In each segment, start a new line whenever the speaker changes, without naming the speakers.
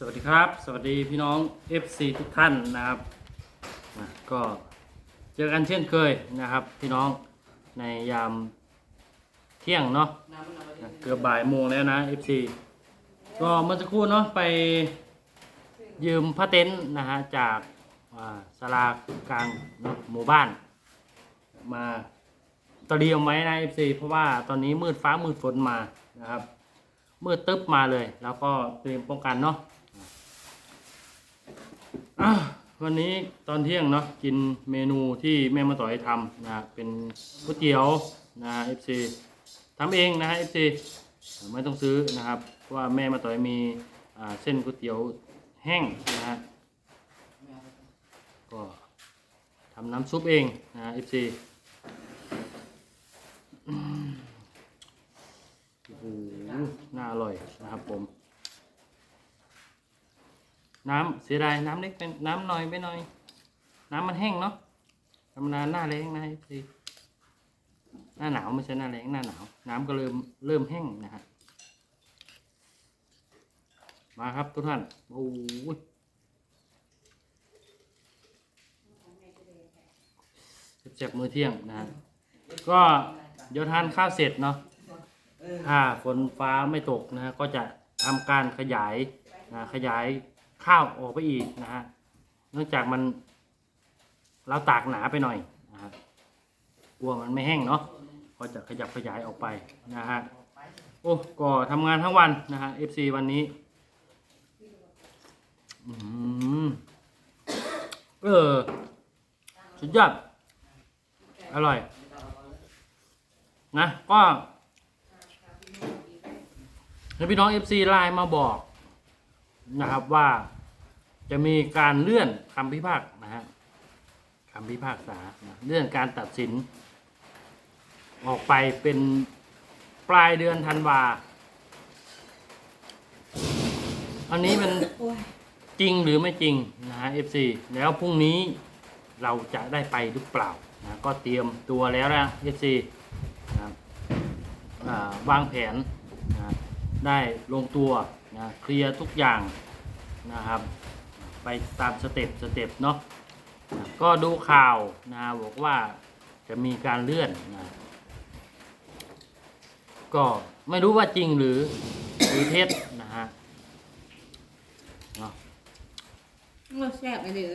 สวัสดีครับ สวัสดีพี่น้อง FC ทุกท่านนะครับก็เจอกันเช่นเคยนะครับ พี่น้องในยามเที่ยงเนาะเกือบบ่ายโมงแล้วนะ FC ก็เมื่อสักครู่เนาะไปยืมผ้าเต็นท์นะฮะจากอ่าศาลากลางนะหมู่บ้าน มาเตรียมไว้นะ FC เพราะว่าตอนนี้มืดฟ้ามืดฝนมานะครับมืดตึ๊บมาเลย แล้วก็เตรียมป้องกันเนาะ วันนี้ตอนเที่ยงเนาะกินเมนูที่แม่มาต่อยทำนะเป็นก๋วยเตี๋ยวนะเอฟซีทำเองนะฮะเอฟซีไม่ต้องซื้อนะครับเพราะว่าแม่มาต่อยมีเส้นก๋วยเตี๋ยวแห้งนะฮะก็ทำน้ำซุปเองนะเอฟซีโอ้โหน่าอร่อยนะครับผม น้ำเสียดายน้ำเล็กเป็นน้ำน้อยไปหน่อย น้ำมันแห้งเนาะธรรมดาหน้าแรงนะพี่หน้าหนาวไม่ใช่หน้าแรงหน้าหนาว น้ำก็เริ่มเริ่มแห้งนะฮะมาครับทุกท่านโอ้ยเจ็บมือเที่ยงนะฮะก็เดี๋ยวทานข้าวเสร็จเนาะถ้าฝนฟ้าไม่ตกนะฮะก็จะทำการขยายนะขยาย ข้าวออกไปอีกนะฮะเนื่องจากมันเราตากหนาไปหน่อยนะฮะกลัวมันไม่แห้งเนาะก็จะขยับขยายออกไปนะฮะโอ้ก็ทำงานทั้งวันนะฮะ FC วันนี้อืมเออสุดยอดอร่อย นะ ก็แล้วพี่น้อง FC ไลน์มาบอก นะครับว่าจะมีการเลื่อนคำพิพากษานะฮะคำพิพากษานะเลื่อนการตัดสิน ออกไปเป็นปลายเดือนธันวา อันนี้มันจริงหรือไม่จริงนะฮะ FC แล้วพรุ่งนี้เราจะได้ไปหรือเปล่านะก็เตรียมตัวแล้วนะ FC นะครับอ่าวางแผนนะได้ลงตัว นะเคลียร์ทุกอย่างนะครับ ไปตามสเต็ปสเต็ปเนาะนะก็ดูข่าวนะบอกว่าจะมีการเลื่อนนะก็ไม่รู้ว่าจริงหรือหรือเท็จนะฮะเนาะ
เราแซ่บไปเลย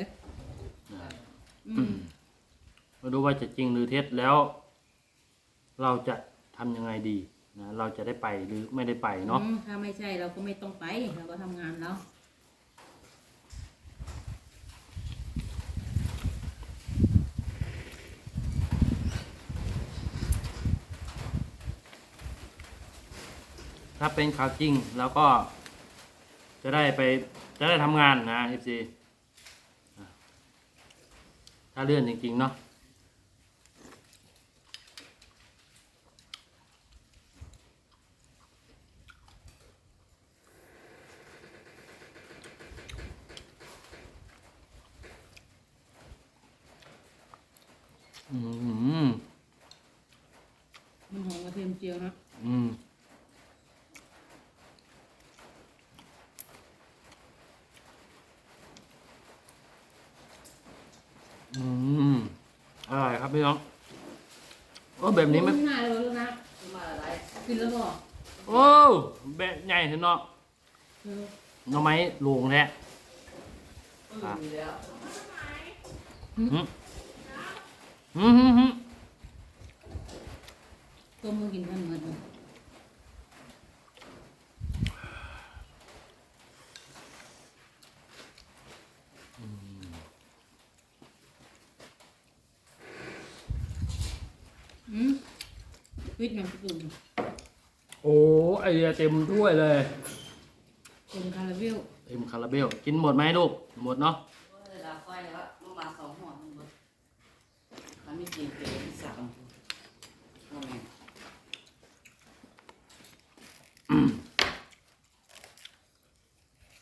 นะ
อืม
ไม่รู้ว่าจะจริงหรือเท็จแล้ว เราจะทำยังไงดี นะเราจะได้ไปหรือไม่ได้ไปเนาะ
อืมถ้าไม่ใช่เราก็ไม่ต้องไป เราก็ทำงานแล้ว
ถ้าเป็นข่าวจริงแล้วก็จะได้ไปจะได้ทำงานนะ FC อะถ้าเลื่อนจริงๆเนาะ อืม
มันหอมกระเทียมเจียวนะ
อืมอืมอร่อยครับพี่น้องโอ้แบบนี้ไม่
ง่ายเลยลูกนะกินแล้วบอก
โอ้แบบใหญ่เห็นเนาะ
เออ
หน่อไม้หลวงแท้อะ หืมหืมหืมหืม
ต้มมือกินกันเหมือนกันอืมวิทย์ยังตุ่ม
โอ้ไอเดียเต็มถ้วยเลย
เป็นคาราเบล
เต็มคาราเบล กินหมดไหมลูก หมดเนาะ
เวลาก้อยแล้วลูกมาสองหัวทั้งหมด มันไม่กินเกลือที่สามว่าไง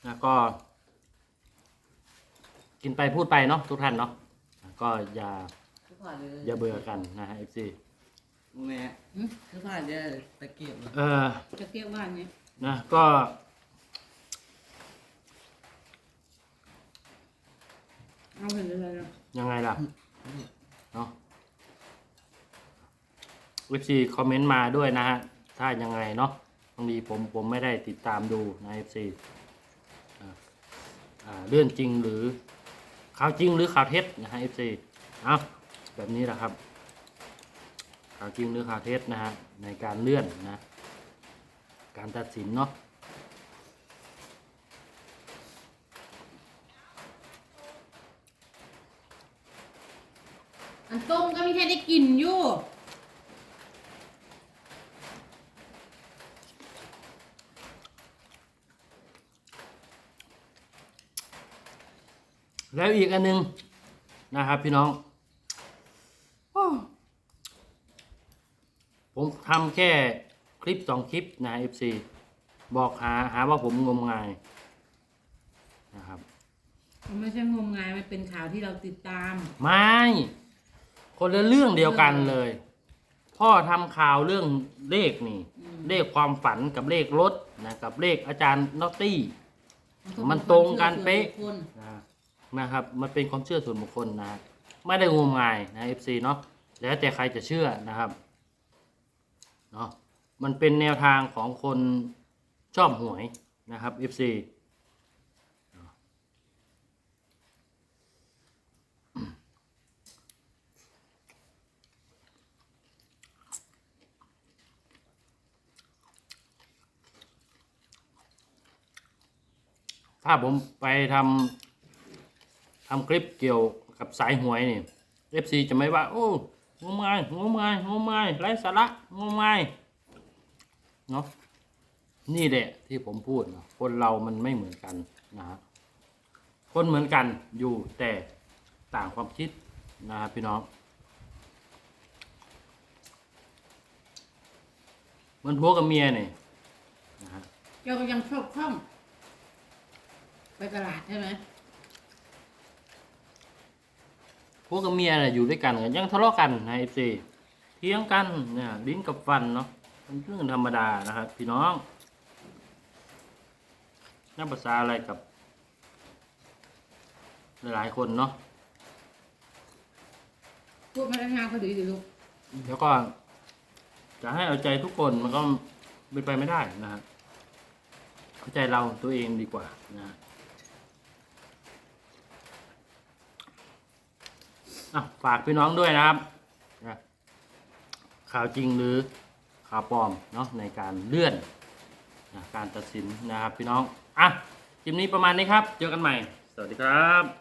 แล้วก็ กินไปพูดไปเนาะทุกท่านเนาะก็อย่า
ทุกผ่านเลย
อย่าเบื่อกันนะฮะ FC
แม่ทุกผ่านจะตะเกียบเลย
เออ
จะเกี่ยวบ้านเนี่ย
นะก็
เอาเห็นอะไรนะ
ยังไงล่ะเนาะ วิซีคอมเมนต์มาด้วยนะฮะ ถ้ายังไงเนาะบางทีผมผมไม่ได้ติดตามดูน FC อ่าอ่าเรื่องจริงหรือข่าวจริงหรือข่าวเท็จนะฮะ FC เอาแบบนี้แหละครับข่าวจริงหรือข่าวเท็จนะฮะในการเลื่อนนะ การตัดสินเนาะ
อันต้มก็ไม่ใช่ได้กินอยู่
แล้วอีกอันหนึงนะครับพี่น้องโอ้ผมทำแค่คลิปสองคลิปนะ FC บอกหาหาว่าผมงมงายนะครับ
มันไม่ใช่งมงายมันเป็นข่าวที่เราติดตาม
ไม่ คนละเรื่องเดียวกันเลย พ่อทำข่าวเรื่องเลขนี่
อืม
เลขความฝันกับเลขรถนะกับเลขอาจารย์นอตตี้
ก็
มันตรงกันเป๊ะ
ป็ความชื่อส่วนบุคคล
นะ นะครับ มันเป็นความเชื่อส่วนบุคคลนะไม่ได้งมงายนะ FC เนาะแล้วแต่ใครจะเชื่อนะครับเนาะมันเป็นแนวทางของคนชอบหวยนะครับ FC ถ้าผมไปทำ ทำคลิปเกี่ยวกับสายหวยนี่ FC จะไม่ว่า โอ้งมงายงมงายงมงายไร้สาระงมงายเนาะนี่แหละที่ผมพูดนะคนเรามันไม่เหมือนกันนะฮะคนเหมือนกันอยู่แต่ต่างความคิดนะครับพี่น้องเหมันพัวกับเมียนี่นะฮะ
เจ้าก็ยังชอบคล่องไปตลาดใช่ไหม
พวกกับเมียเนี่ยอยู่ด้วยกันกันยังทะเลาะกันนะเอฟซีเถียงกันเนี่ยลิ้นกับฟันเนาะเป็นเรื่องธรรมดานะครับพี่น้องน่าภาษาอะไรกับ หลายๆคนเนาะ
พูดมาแล้วงานก็ดีดีลูก
แล้วก็ จะให้เอาใจทุกคนมันก็เป็นไปไม่ได้นะฮะเข้าใจเราตัวเองดีกว่านะฮะอะ ฝากพี่น้องด้วยนะครับ ข่าวจริงหรือข่าวปลอมเนาะในการเลื่อนนะการตัดสินนะครับพี่น้อง อะคลิปนี้ประมาณนี้ครับ เจอกันใหม่ สวัสดีครับ